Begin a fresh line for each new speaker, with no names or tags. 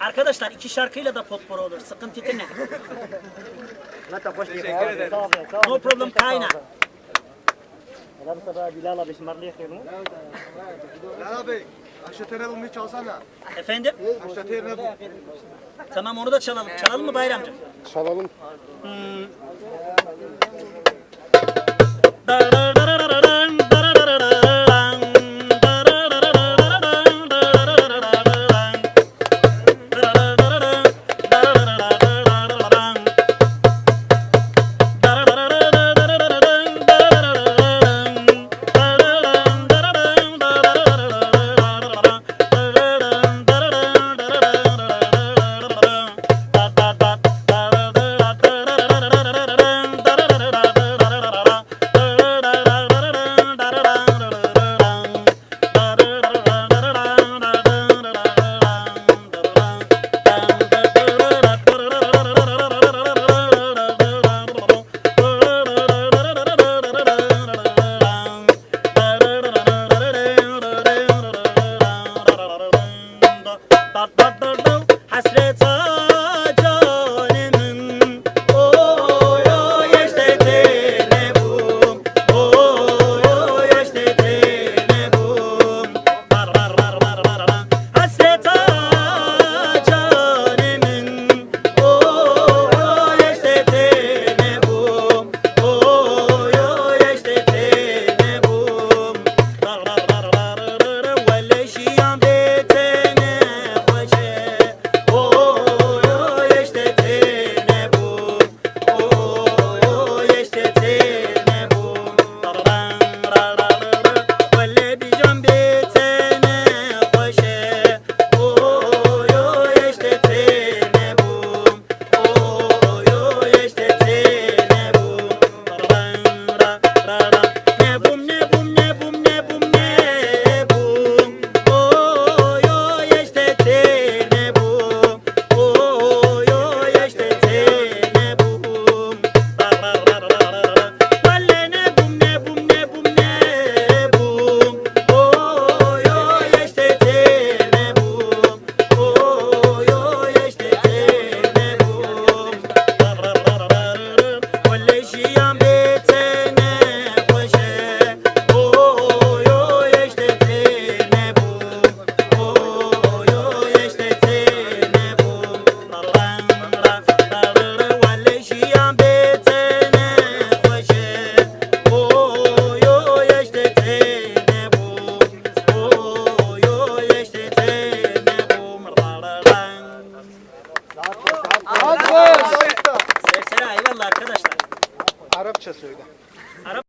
Arkadaşlar iki şarkıyla da potpora olur. Sıkıntı değil ne? no problem kayna.
Adam sabah Bilal abi şımarlıya kıyılmış. Bilal abi, Aşatere bunu çalsana.
Efendim?
Aşatere bu.
Tamam onu da çalalım. Çalalım mı Bayramcığım?
Çalalım.
Hmm.
Alkış.
Serseri eyvallah arkadaşlar.
Arapça söyle.